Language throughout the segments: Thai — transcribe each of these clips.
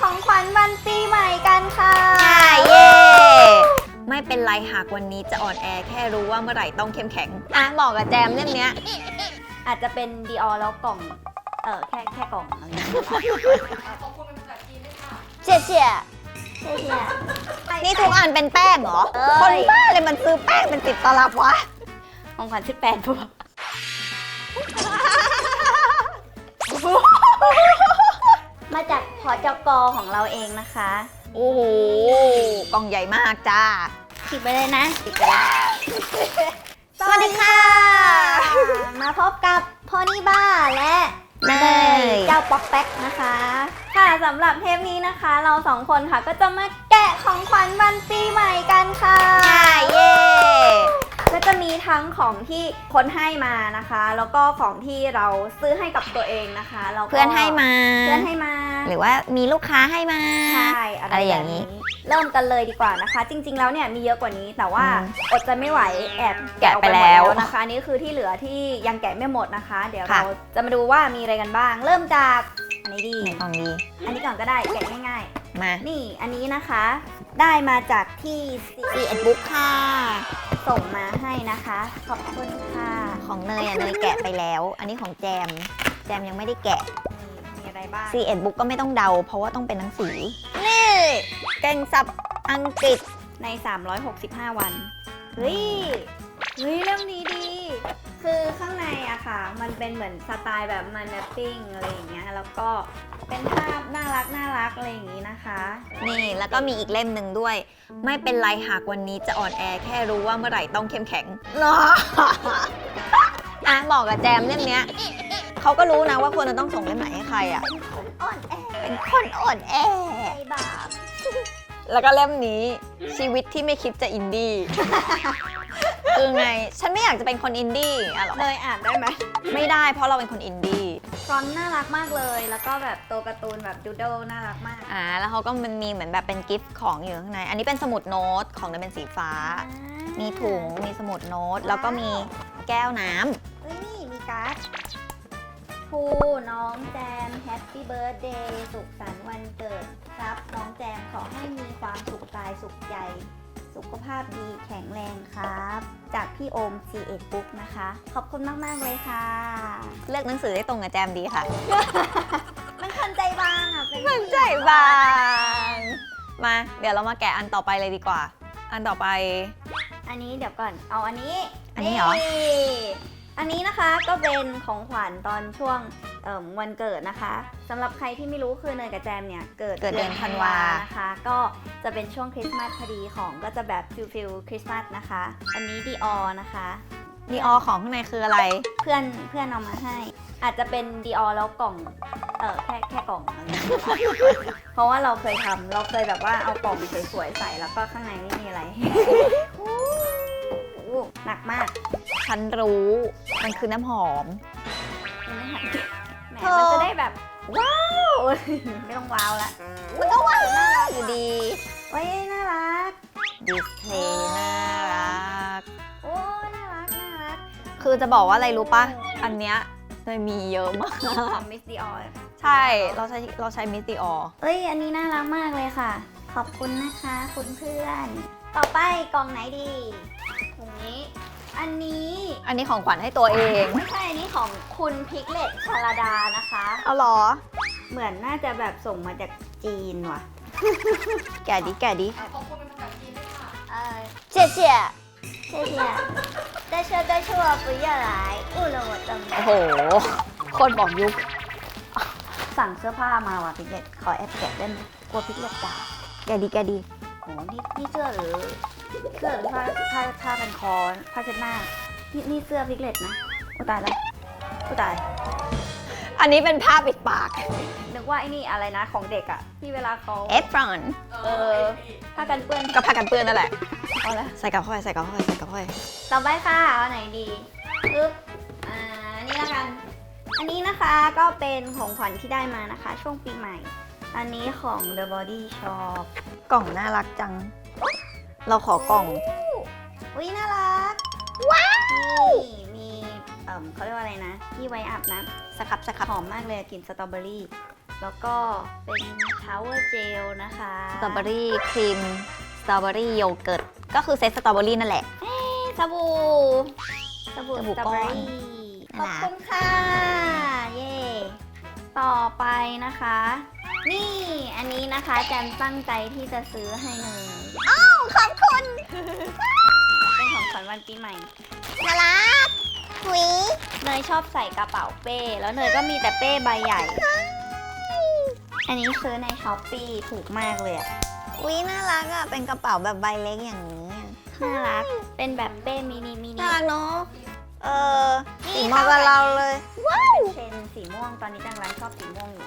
ของขวัญวันปีใหม่กันค่ะค่ะเย่ไม่เป็นไรหากวันนี้จะอ่อนแอแค่รู้ว่าเมื่อไหร่ต้องเข้มแข็งอะเหมาะกับแจมเรื่องเนี้ย อาจจะเป็นดีออแล้วกล่อง เออแค่แค่กล่องอะไรอย่างเงี้ยเจ๊เจ๊เจ๊เจ๊นี่ทุกอันเป็นแป้งเหรอเอ้ยคนบ้าเลยมันซื้อแป้งเป็นติดตลับวะ ของขวัญสิบแปดพวก อจกของเราเองนะคะ โอ้โหกล่องใหญ่มากจ้าติดไปเลยนะติดไปเลยสวัสดีค่ะ มาพบกับพอนี่บ้าและเนยเจ้าป๊อกแป๊กนะคะ ค่ะสำหรับเทปนี้นะคะ เราสองคนค่ะก็จะมาแกะของขวัญวันปีใหม่กันค่ะค่ะเย่ก็จะมีทั้งของที่คนให้มานะคะ แล้วก็ของที่เราซื้อให้กับตัวเองนะคะแล้วก็เพื่อนให้มา เพื่อนให้มา หรือว่ามีลูกค้าให้มา ใช่อะไรอะไรอาอย่ย่างงนี้นี้ เริ่มกันเลยดีกว่านะคะ จริง ๆ แล้วเนี่ยมีเยอะกว่านี้แต่ว่าอืมอดใจไม่ไหวแอบแกะออไปหมดแล้วนะคะอันนี้คือที่เหลือที่ยังแกะไม่หมดนะคะ เดี๋ยวค่ะเราจะมาดูว่ามีอะไรกันบ้าง เริ่มจากอันนี้ดีในกล่องดีอันนี้ก่อนก็ได้แกะง่ายมาๆนี่อันนี้นะคะ ได้มาจากที่ซีเอ็ดบุ๊กค่ะส่งมาให้นะคะ ขอบคุณค่ะของเนยอะเนยแกะไปแล้ว อันนี้ของแจม แจมยังไม่ได้แกะนี่มีอะไร บ้างซีเอ็ดบุ๊กก็ไม่ต้องเดา เพราะว่าต้องเป็นหนังสือ นี่ เก่งศัพท์อังกฤษใน 365 วัน เฮ้ย เฮ้ยเรื่องนี้ดี คือข้างในอะค่ะ มันเป็นเหมือนสไตล์แบบมันแมปปิ้งอะไรอย่างเงี้ย แล้วก็เป็นภาพน่ารักน่ารักอะไรอย่างงี้นะคะ นี่แล้วก็มีอีกเล่มหนึ่งด้วย ไม่เป็นไรหากวันนี้จะอ่อนแอแค่รู้ว่าเมื่อไหร่ต้องเข้มแข็งเนาะอะเหมาะกับแจมเล่มเนี้ย เขาก็รู้นะว่าควรจะต้องส่งเล่มไหนให้ใครอะอ่อนแอเป็นคนอ่อนแอ ใจบาปแล้วก็เล่มนี้ชีวิตที่ไม่คิดจะอินดี้ คือไง ฉันไม่อยากจะเป็นคนอินดี้อะหรอ เลยอ่านได้ไหมไม่ได้เพราะเราเป็นคนอินดี้ ฟรอนต์น่ารักมากเลย แล้วก็แบบตัวการ์ตูนแบบดูโดน่ารักมาก อ่า แล้วเขาก็มันมีเหมือนแบบเป็นกิฟต์ของอยู่ข้างใน อันนี้เป็นสมุดโน้ตของเนยเป็นสีฟ้า มีถุง มีสมุดโน้ต แล้วก็มีแก้วน้ำเฮ้ยนี่มีการ์ด ภูน้องแจมแฮปปี้เบิร์ดเดย์สุขสันต์วันเกิดครับ น้องแจมขอให้มีความสุขกายสุขใจ สุขภาพดีแข็งแรงครับ จากพี่โอม C 1 Book นะคะ ขอบคุณมาก ๆ เลยค่ะ เลือกหนังสือได้ตรงกับแจมดีค่ะ มันคนใจบางอะเป็นมันใจบาง มา เดี๋ยวเรามาแกะอันต่อไปเลยดีกว่า อันต่อไป อันนี้เดี๋ยวก่อนเอาอันนี้อันนี้เหรอ อันนี้นะคะก็เป็นของขวัญตอนช่วงเอิ่มวันเกิดนะคะสำหรับใครที่ไม่รู้คือเนยกับแจมเนี่ยเกิดเกิดเดือนธันวานะคะ ก็จะเป็นช่วงคริสต์มาสพอดีของก็จะแบบฟิลฟิลคริสต์มาสนะคะ อันนี้ดีออนะคะดีออของข้างในคืออะไร เพื่อนเพื่อนเอามาให้ อาจจะเป็นดีออแล้วกล่องเออแค่แค่กล่องอะไรอย่างเงี้ยเพราะว่าเราเคยทำเราเคยแบบว่าเอากล่องสวยๆใส่แล้วก็ข้างในไม่มีอะไรโอ้โหหนักมากฉันรู้ มันคือน้ำหอมยังไม่หันแหมเธอ มันจะได้แบบ ว้าว ไม่ต้องว้าวละมันก็ว่าอยู่ดีโอ้ยน่ารัก ดิสเพลย์น่ารัก โอ้ยน่ารัก น่ารักคือจะบอกว่าอะไรรู้ปะอันเนี้ยเนยมีเยอะมาก ของมิสดีออใช่ เราใช้เราใช้มิสติออเอ้ย อันนี้น่ารักมากเลยค่ะ ขอบคุณนะคะ คุณเพื่อน ต่อไปกล่องไหนดี ถุงนี้ อันนี้ อันนี้ของขวัญให้ตัวเอง ไม่ใช่ อันนี้ของคุณพิกเลตชาลาดานะคะ เอาเหรอ เหมือนน่าจะแบบส่งมาจากจีนว่ะ แกะดิ แกะดิ 呃，谢谢，谢谢。但是但是我不要来，误了我的 โอ้ 名。 โห คนบอกยุค สั่งเสื้อผ้ามาว่ะพิกเลตขอแอบแกะได้ไหมกลัวพิกเลตด่า แกะดิ แกะดิ โหนี่นี่เสื้อหรือ เสื้อหรือผ้าผ้าผ้าพันคอผ้าเช็ดหน้า นี่นี่เสื้อพิกเลตนะกูตายแล้วกูตาย อันนี้เป็นผ้าปิดปาก นึกว่าไอ้นี่อะไรนะของเด็กอะที่เวลาเขาเอฟรอนเออผ้ากันเปื้อนก็ผ้ากันเปื้อนนั่นแหละ เอาละใส่กลับเข้าไปใส่กลับเข้าไปใส่กลับเข้าไปต่อไปค่ะเอาไหนดีปึ๊บอ่าอันนี้ละกัน อันนี้นะคะก็เป็นของขวัญที่ได้มานะคะ ช่วงปีใหม่ อันนี้ของ The Body Shop กล่องน่ารักจัง เราขอกล่อง อุ้ยน่ารัก ว้าวนี่มีเอ่มเขาเรียกว่าอะไรนะ ที่ไว้อาบน้สครับสำครับหอมมากเลยกลิ่นสตรอเบอรี่ แล้วก็เป็นชาวเวอร์เจลนะคะสตรอเบอรี่ครีมสตรอเบอรี่โยเกิร์ตก็คือเซตสตรอเบอรี่นั่นแหละสบู่สบู่สสบู่ตรอก้เบออนรี่ขน่าอบรัก คุณค่ะเย่ต่อไปนะคะ นี่อันนี้นะคะแจมตั้งใจที่จะซื้อให้เนย ขอบคุณเป็นของขวัญวันปีใหม่น่ารักหุยเนยชอบใส่กระเป๋าเป้ แล้วเนยก็มีแต่เป้ใบใหญ่ อันนี้ซื้อในช้อปปีถูกมากเลยอะอุ้ยน่ารักอะ เป็นกระเป๋าแบบใบเล็กอย่างนี้อะน่ารัก เป็นแบบเป้มินิมินิน่ารักเนาะ เออนี่สีเหมาะกับเราเลยเป็นเทรนด์สีม่วง ตอนนี้จังไรชอบสีม่วงอยู่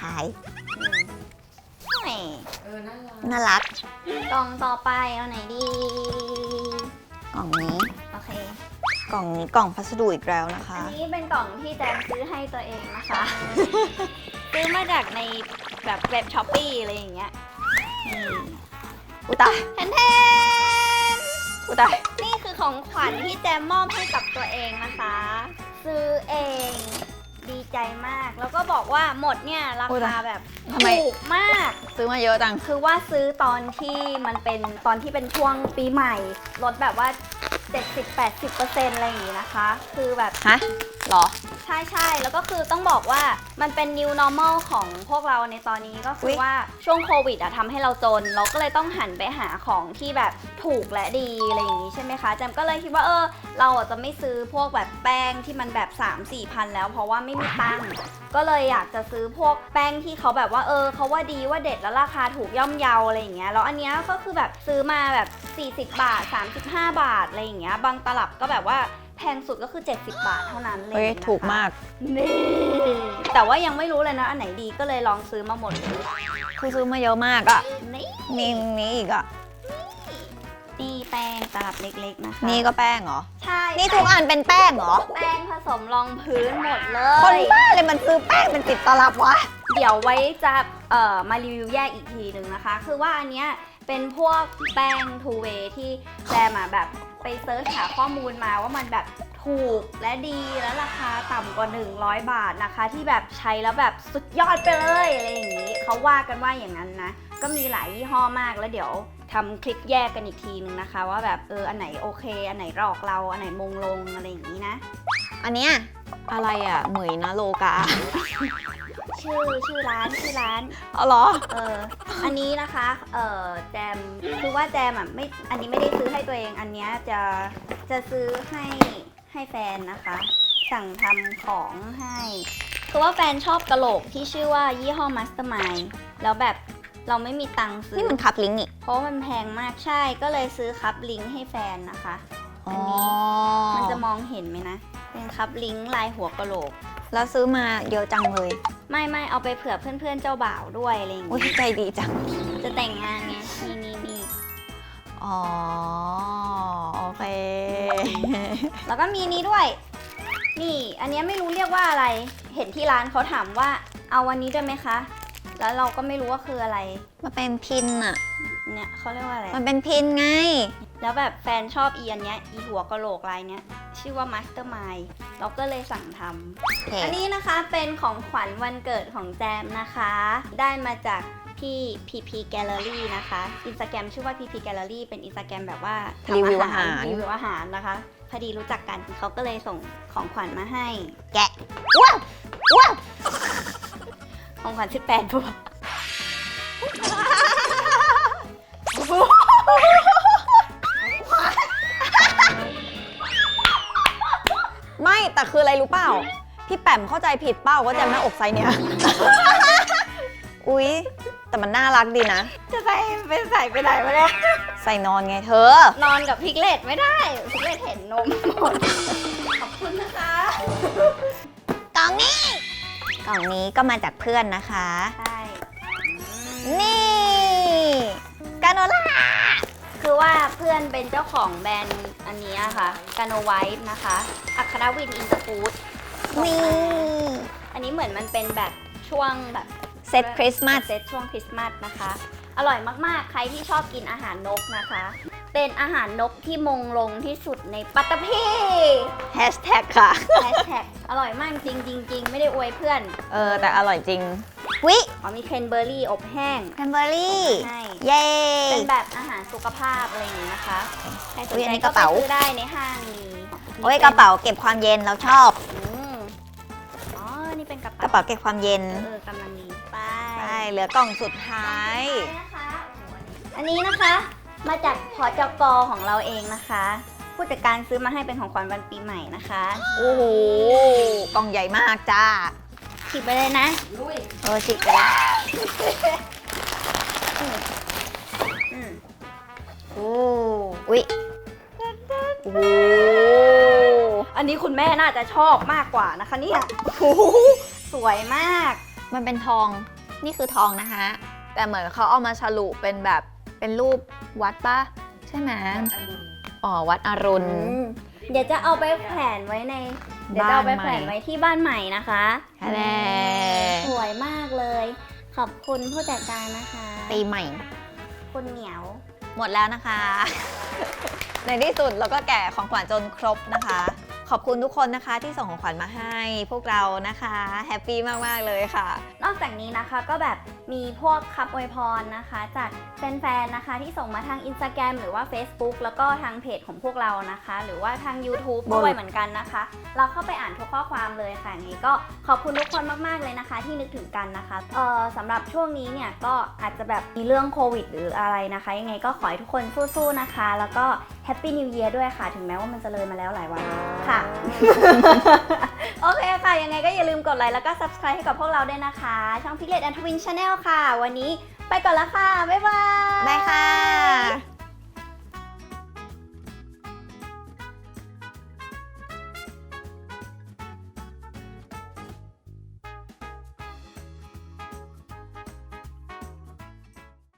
ขาย อืม แหมน่ารัก กล่องต่อไปเอาไหนดี กล่องนี้ โอเค กล่องนี้กล่องพัสดุอีกแล้วนะคะ อันนี้เป็นกล่องที่แจมซื้อให้ตัวเองนะคะ ซื้อมาจากในแบบเว็บช้อปปี้อะไรอย่างเงี้ยนี่อุยตายแทนแทนอุยตายนี่คือของขวัญที่แจมมอบให้กับตัวเองนะคะ ซื้อเอง ดีใจมาก แล้วก็บอกว่าหมดเนี่ยราคาแบบทำไม ถูกมาก ซื้อมาเยอะจัง คือว่าซื้อตอนที่มันเป็นตอนที่เป็นช่วงปีใหม่ ลดแบบว่า 70-80%อะไรอย่างงี้นะคะ คือแบบฮะ หรอ ใช่ใช่แล้วก็คือต้องบอกว่ามันเป็น new normal ของพวกเราในตอนนี้ก็คือุ๊อยว่าช่วงโควิดอะทำให้เราจน เราก็เลยต้องหันไปหาของที่แบบถูกและดีอะไรอย่างนี้ใช่ไหมคะแจมก็เลยคิดว่าเออ เราอะจะไม่ซื้อพวกแบบแป้งที่มันแบบ 3 4พันแล้วเพราะว่าไม่มีตังค์ก็เลยอยากจะซื้อพวกแป้งที่เขาแบบว่าเออเขาว่าดีว่าเด็ดแล้วราคาถูกย่อมเยาอะไรอย่างเงี้ยแล้วอันเนี้ยก็คือแบบซื้อมาแบบ 40 บาท 35 บาทอะไรอย่างเงี้ยบางตลับก็แบบว่า แพงสุดก็คือ 70 บาทเท่านั้นเลยเฮ้ยนะคะถูกมาก นี่แต่ว่ายังไม่รู้เลยนะอันไหนดีก็เลยลองซื้อมาหมดเลยคือซื้อมาเยอะมากอะนี่มีนี้อีกอะนี่แป้งตลับเล็กๆนะคะนี่ก็แป้งเหรอ ใช่นี่ทุกอันเป็นแป้งเหรอ แป้งผสมรองพื้นหมดเลคนย บ้าเลยมันซื้อแป้งเป็นติดตลับวะ เดี๋ยวไว้จะเอ่อมารีวิวแยกอีกทีหนึ่งนะคะ คือว่าอันเนี้ย เป็นพวกแป้งทูเวที่แจมอะแบบไปเซิร์ชหาข้อมูลมาว่ามันแบบถูกและดีและราคาต่ำกว่า 100 บาทนะคะ ที่แบบใช้แล้วแบบสุดยอดไปเลยอะไรอย่างนี้เขาว่ากันว่าอย่างนั้นนะ ก็มีหลายยี่ห้อมากแล้วเดี๋ยวทำคลิปแยกกันอีกทีนึงนะคะ ว่าแบบเอออันไหนโอเค อันไหนหลอกเราอันไหนมงลงอะไรอย่างนี้นะ อันเนี้ยอะไรอะเหมยนะโลกา ชื่อชื่อร้านชื่อร้าน เอาเหรอ เอออันนี้นะคะ เออแจมคือว่าแจมอะไม่ อันนี้ไม่ได้ซื้อให้ตัวเอง อันเนี้ยจะจะซื้อให้ให้แฟนนะคะ สั่งทำของให้ คือว่าแฟนชอบกระโหลกที่ชื่อว่ายี่ห้อ Mastermind แล้วแบบเราไม่มีตังค์ซื้อ นี่มันคับลิงก์นี่ เพราะว่ามันแพงมากใช่ก็เลยซื้อคัพลิงก์ให้แฟนนะคะอ๋อมันจะมองเห็นไหมนะ เป็นคัพลิงก์ลายหัวกระโหลก แล้วซื้อมาเยอะจังเลย ไม่ไม่เอาไปเผื่อเพื่อนๆเจ้าบ่าวด้วยอะไรอย่างอุ้ยงี้ใจดีจัง จะแต่งงานไงนี่นี่นี่อ๋อ โอเค แล้วก็มีนี้ด้วย นี่ อันเนี้ยไม่รู้เรียกว่าอะไร เห็นที่ร้านเขาถามว่า เอาวันนี้ได้ไหมคะ แล้วเราก็ไม่รู้ว่าคืออะไร มันเป็นพินอะเนี่ยเขาเรียกว่าอะไร มันเป็นพินไง แล้วแบบแฟนชอบอีอันเนี้ยอีหัวกะโหลกลายเนี้ยชื่อว่า Mastermind เราก็เลยสั่งทำโอเคอันนี้นะคะเป็นของขวัญวันเกิดของแจมนะคะ ได้มาจากพี่ PP Gallery นะคะอินสตาแกรมชื่อว่า PP Gallery เป็นอินสตาแกรมแบบว่าทำรีวิวอาหารรีวิวอาหารนะคะ พอดีรู้จักกันเขาก็เลยส่งของขวัญมาให้ แกะว้าวว้าว ของขวัญ18บวกไม่แต่คืออะไรรู้เปล่า พี่แปมเข้าใจผิดเป้าว่าแจมหน้าอกไซส์เนี้ย อุ๊ย แต่มันน่ารักดีนะ จะใส่ไปใส่ไปไหนวะเนี่ยใส่นอนไงเธอ นอนกับพิกเลตไม่ได้พิกเลตเห็นนมหมด ขอบคุณนะคะ กล่องนี้ กล่องนี้ก็มาจากเพื่อนนะคะ ใช่ นี่กาโนล่า คือว่าเพื่อนเป็นเจ้าของแบรนด์อันนี้ค่ะกาโนไวท์นะคะ อัครวินอินเตอร์ฟู้ดนี่ อันนี้เหมือนมันเป็นแบบช่วงแบบเซตคริสต์มาส เซตช่วงคริสต์มาสนะคะ อร่อยมากๆ ใครที่ชอบกินอาหารนกนะคะ เป็นอาหารนกที่มงลงที่สุดในปัตตภีแฮชแท็กค่ะ แฮชแท็กอร่อยมากจริงจริงๆ ไม่ได้อวยเพื่อนเออ แต่อร่อยจริงวิอ๋อมีเคนเบอร์รี่อบแห้ง แคนเบอรี่ให้เย้ เป็นแบบอาหารสุขภาพอะไรอย่างนี้นะคะ ใครสนอุ๊ยอันใจนี้ก็กระไปเป๋า ซื้อได้ในห้างมีโอ้ยกระเป๋าเก็บความเย็นเราชอบ อืมอ๋อ นี่เป็นกระกระเป๋าเป๋าเก็บความเย็นเออกำลังดีไป ใช่เหลือกล่องสุดท้ายนะคะอันนี้นะคะ มาจากพอจกของเราเองนะคะ ผู้จัดการซื้อมาให้เป็นของขวัญวันปีใหม่นะคะ โอ้โหกล่องใหญ่มากจ้าฉีกไปเลยนะเออจิกไปแล้วอืมโอ้อุ๊ยโอ้โหอันนี้คุณแม่น่าจะชอบมากกว่านะคะเนี่ยโอ้โหสวยมาก มันเป็นทอง นี่คือทองนะคะ แต่เหมือนเขาเอามาฉลุเป็นแบบ เป็นรูปวัดปะใช่ไหมอ๋อวัดอรุณอืมเดี๋ยวจะเอาไปแขวนไว้ใน เดี๋ยวจะเอาไปแขวนไว้ที่บ้านใหม่นะคะแน่สวยมากเลย ขอบคุณผู้จัดการนะคะปีใหม่ คุณเหนียว หมดแล้วนะคะ ในที่สุดเราก็แกะของขวัญจนครบนะคะ ขอบคุณทุกคนนะคะที่ส่งของขวัญมาให้พวกเรานะคะแฮปปี้มากๆเลยค่ะ นอกจากนี้นะคะก็แบบมีพวกคำอวยพรนะคะ จากแฟนๆนะคะที่ส่งมาทาง Instagram หรือว่า Facebook แล้วก็ทางเพจของพวกเรานะคะ หรือว่าทาง YouTube บนด้วยเหมือนกันนะคะ เราเข้าไปอ่านทุกข้อความเลยค่ะอย่างนี้ก็ขอบคุณทุกคนมากๆเลยนะคะ ที่นึกถึงกันนะคะเอ่อสำหรับช่วงนี้เนี่ยก็อาจจะแบบมีเรื่องโควิด หรืออะไรนะคะ ยังไงก็ขอให้ทุกคนสู้ๆนะคะ แล้วก็ แฮปปี้นิว e ย r ด้วยค่ะ ถึงแม้ว่ามันจะเลยมาแล้วหลายวันค่ะ โอเคค่ะ ยังไงก็อย่าลืมกดไลค์แล้วก็ subscribe ให้กับพวกเราด้วยนะคะ ช่องพิเ e ตแอนทวินชาแนลค่ะ วันนี้ไปก่อนละค่ะ บ๊ายบาย บายค่ะ